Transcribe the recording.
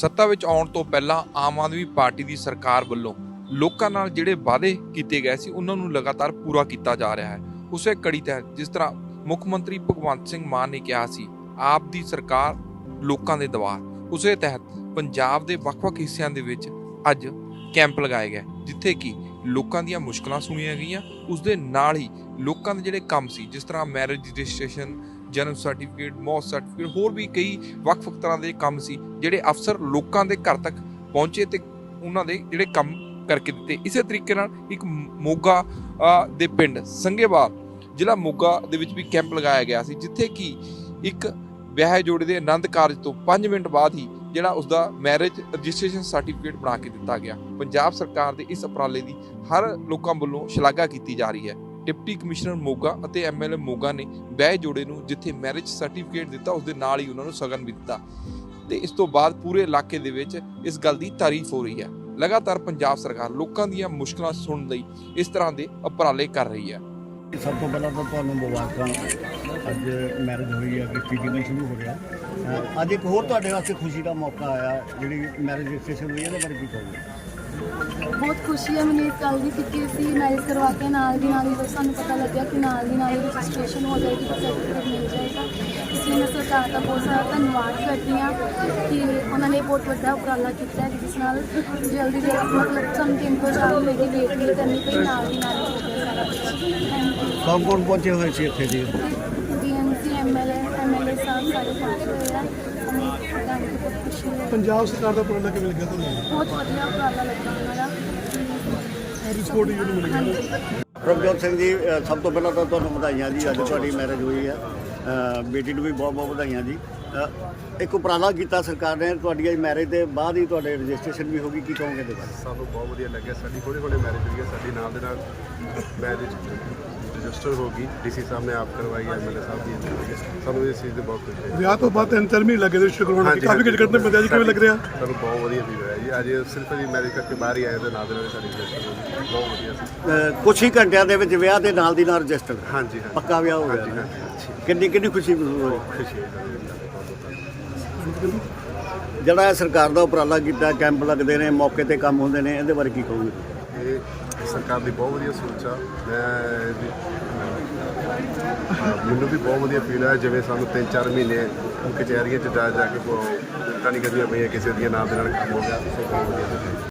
ਸੱਤਾ ਵਿੱਚ ਆਉਣ ਤੋਂ ਪਹਿਲਾਂ ਆਮ ਆਦਮੀ ਪਾਰਟੀ ਦੀ ਸਰਕਾਰ ਵੱਲੋਂ ਲੋਕਾਂ ਨਾਲ ਜਿਹੜੇ ਵਾਅਦੇ ਕੀਤੇ ਗਏ ਸੀ, ਉਹਨਾਂ ਨੂੰ ਲਗਾਤਾਰ ਪੂਰਾ ਕੀਤਾ ਜਾ ਰਿਹਾ ਹੈ। ਉਸੇ ਕੜੀ ਤਹਿਤ ਜਿਸ ਤਰ੍ਹਾਂ ਮੁੱਖ ਮੰਤਰੀ ਭਗਵੰਤ ਸਿੰਘ ਮਾਨ ਨੇ ਕਿਹਾ ਸੀ, ਆਪ ਦੀ ਸਰਕਾਰ ਲੋਕਾਂ ਦੇ ਦਵਾਰ ਉਸੇ ਤਹਿਤ ਪੰਜਾਬ ਦੇ ਵੱਖ-ਵੱਖ ਹਿੱਸਿਆਂ ਦੇ ਵਿੱਚ ਅੱਜ ਕੈਂਪ ਲਗਾਏ ਗਏ, ਜਿੱਥੇ ਕਿ ਲੋਕਾਂ ਦੀਆਂ ਮੁਸ਼ਕਲਾਂ ਸੁਣੀਆਂ ਗਈਆਂ। ਉਸ ਦੇ ਨਾਲ ਹੀ ਲੋਕਾਂ ਦੇ ਜਿਹੜੇ ਕੰਮ ਸੀ, ਜਿਸ ਤਰ੍ਹਾਂ ਮੈਰਿਜ ਰਜਿਸਟ੍ਰੇਸ਼ਨ ਜਨਮ ਸਰਟੀਫਿਕੇਟ ਮੌਤ ਸਰਟੀਫਿਕੇਟ ਹੋਰ ਵੀ ਕਈ ਵੱਖ-ਵੱਖ ਤਰ੍ਹਾਂ ਦੇ ਕੰਮ ਸੀ, ਜਿਹੜੇ ਅਫਸਰ ਲੋਕਾਂ ਦੇ ਘਰ ਤੱਕ ਪਹੁੰਚੇ ਤੇ ਉਹਨਾਂ ਦੇ ਜਿਹੜੇ ਕੰਮ ਕਰਕੇ ਦਿੱਤੇ। ਇਸੇ ਤਰੀਕੇ ਨਾਲ ਇੱਕ ਮੋਗਾ ਦੇ ਪਿੰਡ ਸੰਘੇਵਾਲ ਜ਼ਿਲ੍ਹਾ ਮੋਗਾ ਦੇ ਵਿੱਚ ਵੀ ਕੈਂਪ ਲਗਾਇਆ ਗਿਆ ਸੀ, ਜਿੱਥੇ ਕਿ ਇੱਕ ਵਿਆਹ ਜੋੜੇ ਦੇ ਆਨੰਦ ਕਾਰਜ ਤੋਂ 5 ਮਿੰਟ ਬਾਅਦ ਹੀ ਜਿਹੜਾ ਉਸ ਦਾ ਮੈਰਿਜ ਰਜਿਸਟ੍ਰੇਸ਼ਨ ਸਰਟੀਫਿਕੇਟ ਬਣਾ ਕੇ ਦਿੱਤਾ ਗਿਆ। ਪੰਜਾਬ ਸਰਕਾਰ ਦੇ ਇਸ ਉਪਰਾਲੇ ਦੀ ਹਰ ਲੋਕਾਂ ਵੱਲੋਂ ਸ਼ਲਾਘਾ ਕੀਤੀ ਜਾ ਰਹੀ ਹੈ। ਡਿਪਟੀ ਕਮਿਸ਼ਨਰ ਮੋਗਾ ਅਤੇ ਐਮਐਲਏ ਮੋਗਾ ਨੇ ਵਿਆਹ ਜੋੜੇ ਨੂੰ ਜਿੱਥੇ ਮੈਰਿਜ ਸਰਟੀਫਿਕੇਟ ਦਿੱਤਾ ਉਸ ਦੇ ਨਾਲ ਹੀ ਉਹਨਾਂ ਨੂੰ ਸਗਨ ਵੀ ਦਿੱਤਾ। ਤੇ ਇਸ ਤੋਂ ਬਾਅਦ ਪੂਰੇ ਇਲਾਕੇ ਦੇ ਵਿੱਚ ਇਸ ਗੱਲ ਦੀ ਤਾਰੀਫ ਹੋ ਰਹੀ ਹੈ। ਲਗਾਤਾਰ ਪੰਜਾਬ ਸਰਕਾਰ ਲੋਕਾਂ ਦੀਆਂ ਮੁਸ਼ਕਲਾਂ ਸੁਣਨ ਲਈ ਇਸ ਤਰ੍ਹਾਂ ਦੇ ਉਪਰਾਲੇ ਕਰ ਰਹੀ ਹੈ। ਸਭ ਤੋਂ ਪਹਿਲਾਂ ਤਾਂ ਤੁਹਾਨੂੰ ਮੁਬਾਰਕਾਂ। ਅੱਜ ਮੈਰਿਜ ਹੋਈ ਹੈ, ਕਿ ਸੀਜ਼ਨ ਸ਼ੁਰੂ ਹੋ ਗਿਆ। ਅੱਜ ਇੱਕ ਹੋਰ ਤੁਹਾਡੇ ਵਾਸਤੇ ਖੁਸ਼ੀ ਦਾ ਮੌਕਾ ਆਇਆ, ਜਿਹੜੀ ਮੈਰਿਜ ਰਜਿਸਟ੍ਰੇਸ਼ਨ ਹੋਈ ਹੈ ਇਹਦੇ ਬਾਰੇ ਕੀ ਕਹੋਗੇ? ਬਹੁਤ ਖੁਸ਼ੀ ਹੈ ਮੈਨੂੰ ਇਸ ਗੱਲ ਦੀ ਕਿ ਅਸੀਂ ਮੈਰਿਜ ਕਰਵਾ ਕੇ ਨਾਲ ਦੀ ਨਾਲ ਹੀ ਸਾਨੂੰ ਪਤਾ ਲੱਗਿਆ ਕਿ ਨਾਲ ਦੀ ਨਾਲ ਰਜਿਸਟ੍ਰੇਸ਼ਨ ਹੋ ਜਾਏਗੀ ਤੇ ਸਰਟੀਫਿਕੇਟ ਮਿਲ ਜਾਏਗਾ। ਇਸ ਲਈ ਮੈਂ ਸਰਕਾਰ ਦਾ ਬਹੁਤ ਸਾਰਾ ਧੰਨਵਾਦ ਕਰਦੀ ਹਾਂ ਕਿ ਉਹਨਾਂ ਨੇ ਬਹੁਤ ਵੱਡਾ ਉਪਰਾਲਾ ਕੀਤਾ ਹੈ ਜਿਸ ਨਾਲ ਜਲਦੀ ਜਲਦੀ ਮਤਲਬ ਸਾਨੂੰ ਤਿੰਨ ਤੋਂ ਚਾਰ ਮਹੀਨੇ ਵੇਟ ਨਹੀਂ ਕਰਨੀ ਪਈ ਨਾਲ ਦੀ ਨਾਲ ਹੀ ਹੋ ਗਿਆ ਸਾਰਾ ਕੁਝ ਕੌਣ ਕੌਣ ਪਹੁੰਚੇ ਹੋਏ ਸੀ ਇੱਥੇ ਜੀ। ਡੀਐਮਸੀ ਐਮਐਲਏ ਐਮਐਲਏ ਸਾਹਿਬ ਸਾਰੇ ਪਹੁੰਚੇ ਹੋਏ ਆ। ਹੈ ਪੰਜਾਬ ਸਰਕਾਰ ਦਾ ਉਪਰਾਲਾ ਕਿਵੇਂ ਲੱਗਿਆ ਤੁਹਾਨੂੰ? ਬਹੁਤ ਵਧੀਆ ਉਪਰਾਲਾ ਲੱਗਾ ਉਹਨਾਂ ਦਾ। ਸਾਰੀ ਸਪੋਰਟ ਯੂਨ ਮਿਲ? ਗਈ ਪ੍ਰਭਜੋਤ ਸਿੰਘ ਜੀ ਸਭ ਤੋਂ ਪਹਿਲਾਂ ਤਾਂ ਤੁਹਾਨੂੰ ਵਧਾਈਆਂ ਜੀ ਅੱਜ ਤੁਹਾਡੀ ਮੈਰਿਜ ਹੋਈ ਹੈ। ਬੇਟੀ ਨੂੰ ਵੀ ਬਹੁਤ ਬਹੁਤ ਵਧਾਈਆਂ ਜੀ। ਇੱਕ ਉਪਰਾਲਾ ਕੀਤਾ ਸਰਕਾਰ ਨੇ ਤੁਹਾਡੀ ਅੱਜ ਮੈਰਿਜ ਦੇ ਬਾਅਦ ਹੀ ਤੁਹਾਡੇ ਰਜਿਸਟ੍ਰੇਸ਼ਨ ਵੀ ਹੋਗੀ ਕੀ ਕਹੋਗੇ ਇਹਦੇ ਬਾਰੇ? ਸਾਨੂੰ ਬਹੁਤ ਵਧੀਆ ਲੱਗਿਆ ਸਾਡੀ ਹੌਲੀ ਹੌਲੀ ਮੈਰਿਜ ਹੋਈ ਹੈ ਸਾਡੀ ਨਾਲ ਦੇ ਨਾਲ ਮੈਰਿਜ ਰਜਿਸਟਰ ਹੋ ਗਈ ਡੀਸੀ ਸਾਹਿਬ ਨੇ ਆਪ ਕਰਵਾਈ ਹੈ ਐਮਐਲਏ ਸਾਹਿਬ ਦੀ ਹੋਈ। ਹੈ। ਸਾਨੂੰ ਇਸ ਚੀਜ਼ ਦੀ ਬਹੁਤ ਖੁਸ਼ੀ ਹੈ ਵਿਆਹ ਤੋਂ ਬਾਅਦ ਤਿੰਨ ਚਾਰ ਮਹੀਨੇ ਲੱਗੇ ਦੇ ਸ਼ੁਕਰ ਹੋਣਾ ਹਾਂਜੀ, ਕਾਫੀ ਹਾਂਜੀ। ਕੁਝ ਕਰਨੇ ਪੈਂਦਾ ਜੀ ਕਿਵੇਂ ਲੱਗ ਰਿਹਾ? ਸਾਨੂੰ ਬਹੁਤ ਵਧੀਆ ਫੀਲ ਹੋਇਆ ਜੀ। ਅੱਜ ਸਿਰਫ ਜੀ ਮੈਰਿਜ ਕਰਕੇ ਬਾਹਰ ਹੀ ਆਏ ਤੇ ਨਾਲ ਦੇ ਨਾਲ ਸਾਡੀ ਰਜਿਸਟਰ ਹੋ ਗਈ ਬਹੁਤ ਵਧੀਆ ਸੀ। ਕੁਛ ਹੀ ਘੰਟਿਆਂ ਦੇ ਵਿੱਚ ਵਿਆਹ ਦੇ ਨਾਲ ਦੀ ਨਾਲ ਰਜਿਸਟਰ ਹਾਂਜੀ ਹਾਂਜੀ। ਪੱਕਾ ਵਿਆਹ ਹੋ ਹਾਂਜੀ ਗਿਆ ਹਾਂਜੀ। ਕਿੰਨੀ ਕਿੰਨੀ ਖੁਸ਼ੀ ਮਹਿਸੂਸ ਹੋਈ? ਖੁਸ਼ੀ ਹੈ। ਜਿਹੜਾ ਇਹ ਸਰਕਾਰ ਦਾ ਉਪਰਾਲਾ ਕੀਤਾ ਕੈਂਪ ਲੱਗਦੇ ਨੇ ਮੌਕੇ ਤੇ ਕੰਮ ਹੁੰਦੇ ਨੇ ਇਹਦੇ ਬਾਰੇ ਕੀ ਕਹੋਗੇ? ਇਹ ਸਰਕਾਰ ਦੀ ਬਹੁਤ ਵਧੀਆ ਸੋਚ ਆ ਮੈਂ ਮੈਨੂੰ ਵੀ ਬਹੁਤ ਵਧੀਆ ਫੀਲ ਆ ਜਿਵੇਂ ਸਾਨੂੰ 3-4 ਮਹੀਨੇ ਕਚਹਿਰੀਆਂ 'ਚ ਜਾ ਜਾ ਕੇ ਕੋ ਨਹੀਂ ਕਰਨੀਆਂ ਪਈਆਂ ਕਿਸੇ ਦੀਆਂ ਨਾਮ ਦੇ ਨਾਲ ਕੰਮ ਹੋ ਗਿਆ ਸੋ ਬਹੁਤ ਵਧੀਆ